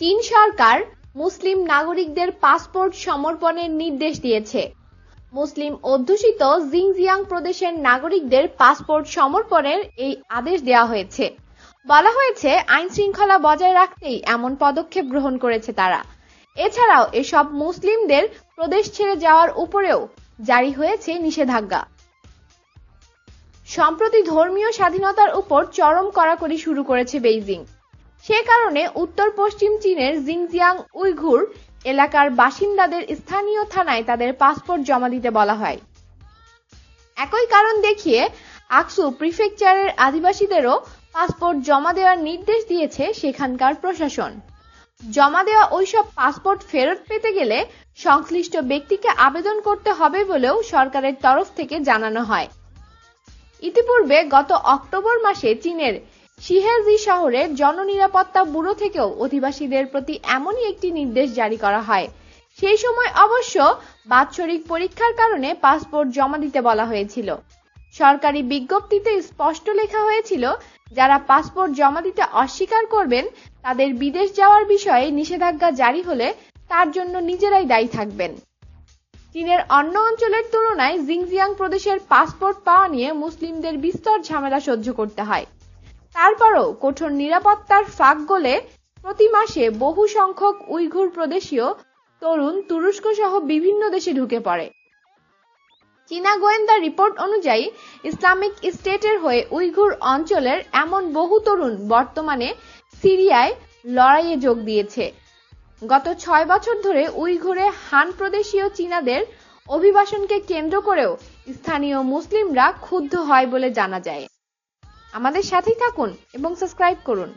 চীন সরকার মুসলিম নাগরিকদের পাসপোর্ট সমর্পণের নির্দেশ দিয়েছে। মুসলিম অধ্যুষিত জিংজিয়াং প্রদেশের নাগরিকদের পাসপোর্ট সমর্পণের এই আদেশ দেওয়া হয়েছে। বলা হয়েছে, আইন শৃঙ্খলা বজায় রাখতেই এমন পদক্ষেপ গ্রহণ করেছে তারা। এছাড়াও এসব মুসলিমদের প্রদেশ ছেড়ে যাওয়ার উপরেও জারি হয়েছে নিষেধাজ্ঞা। সম্প্রতি ধর্মীয় স্বাধীনতার উপর চরম কড়াকড়ি শুরু করেছে বেইজিং। সে কারণে উত্তর পশ্চিম চীনের জিংজিয়াং উইঘুর এলাকার বাসিন্দাদের স্থানীয় থানায় তাদের পাসপোর্ট জমা দিতে বলা হয়। একই কারণ দেখিয়ে আকসু প্রিফেকচারের আদিবাসীদেরও পাসপোর্ট জমা দেওয়ার নির্দেশ দিয়েছে সেখানকার প্রশাসন। জমা দেওয়া ওইসব পাসপোর্ট ফেরত পেতে গেলে সংশ্লিষ্ট ব্যক্তিকে আবেদন করতে হবে বলেও সরকারের তরফ থেকে জানানো হয়। ইতিপূর্বে গত অক্টোবর মাসে চীনের শিহেজি শহরের জননিরাপত্তা ব্যুরো থেকেও অধিবাসীদের প্রতি এমনই একটি নির্দেশ জারি করা হয়। সেই সময় অবশ্য বাৎসরিক পরীক্ষার কারণে পাসপোর্ট জমা দিতে বলা হয়েছিল। সরকারি বিজ্ঞপ্তিতে স্পষ্ট লেখা হয়েছিল, যারা পাসপোর্ট জমা দিতে অস্বীকার করবেন, তাদের বিদেশ যাওয়ার বিষয়ে নিষেধাজ্ঞা জারি হলে তার জন্য নিজেরাই দায়ী থাকবেন। চীনের অন্য অঞ্চলের তুলনায় জিংজিয়াং প্রদেশের পাসপোর্ট পাওয়া নিয়ে মুসলিমদের বিস্তর ঝামেলা সহ্য করতে হয়। তারপরও কঠোর নিরাপত্তার ফাঁক গলে প্রতি মাসে বহু সংখ্যক উইঘুর প্রদেশীয় তরুণ তুরস্ক সহ বিভিন্ন দেশে ঢুকে পড়ে। চীনা গোয়েন্দা রিপোর্ট অনুযায়ী ইসলামিক স্টেটের হয়ে উইঘুর অঞ্চলের এমন বহু তরুণ বর্তমানে সিরিয়ায় লড়াইয়ে যোগ দিয়েছে। গত ছয় বছর ধরে উইঘুরে হান প্রদেশীয় চীনাদের অভিবাসনকে কেন্দ্র করেও স্থানীয় মুসলিমরা ক্ষুব্ধ হয় বলে জানা যায়। আমাদের সাথেই থাকুন এবং সাবস্ক্রাইব করুন।